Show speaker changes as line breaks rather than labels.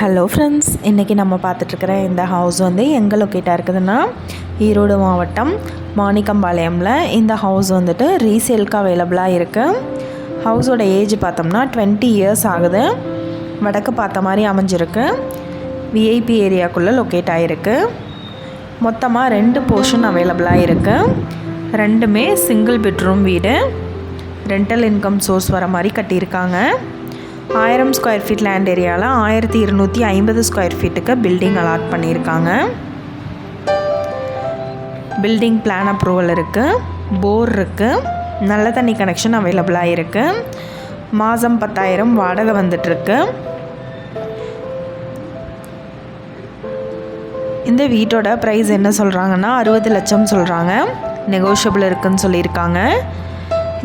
Hello friends இன்றைக்கி நம்ம பார்த்துட்ருக்கிற இந்த ஹவுஸ் வந்து எங்கே லொக்கேட்டாக இருக்குதுன்னா ஈரோடு மாவட்டம் மாணிக்கம்பாளையமில். இந்த ஹவுஸ் வந்துட்டு ரீசேலுக்கு அவைலபிளாக இருக்குது ஹவுஸோட ஏஜ் பார்த்தோம்னா டுவெண்ட்டி இயர்ஸ் ஆகுது. வடக்கு பார்த்த மாதிரி அமைஞ்சிருக்கு. விஐபி ஏரியாக்குள்ளே லொக்கேட் ஆகிருக்கு மொத்தமாக ரெண்டு போர்ஷன் அவைலபிளாக இருக்குது ரெண்டுமே சிங்கிள் பெட்ரூம் வீடு. ரெண்டல் இன்கம் சோர்ஸ் வர மாதிரி கட்டியிருக்காங்க. ஆயிரம் ஸ்கொயர் ஃபீட் லேண்ட் ஏரியாவில் ஆயிரத்தி இருநூற்றி ஐம்பது ஸ்கொயர் ஃபீட்டுக்கு பில்டிங் அலாட் பண்ணியிருக்காங்க. பில்டிங் பிளான் அப்ரூவல் இருக்குது போர் இருக்குது நல்ல தண்ணி கனெக்ஷன் அவைலபிளாக இருக்குது மாதம் பத்தாயிரம் வாடகை வந்துட்டுருக்கு இந்த வீட்டோட ப்ரைஸ் என்ன சொல்கிறாங்கன்னா அறுபது லட்சம் சொல்கிறாங்க நெகோஷியபிள் இருக்குதுன்னு சொல்லியிருக்காங்க.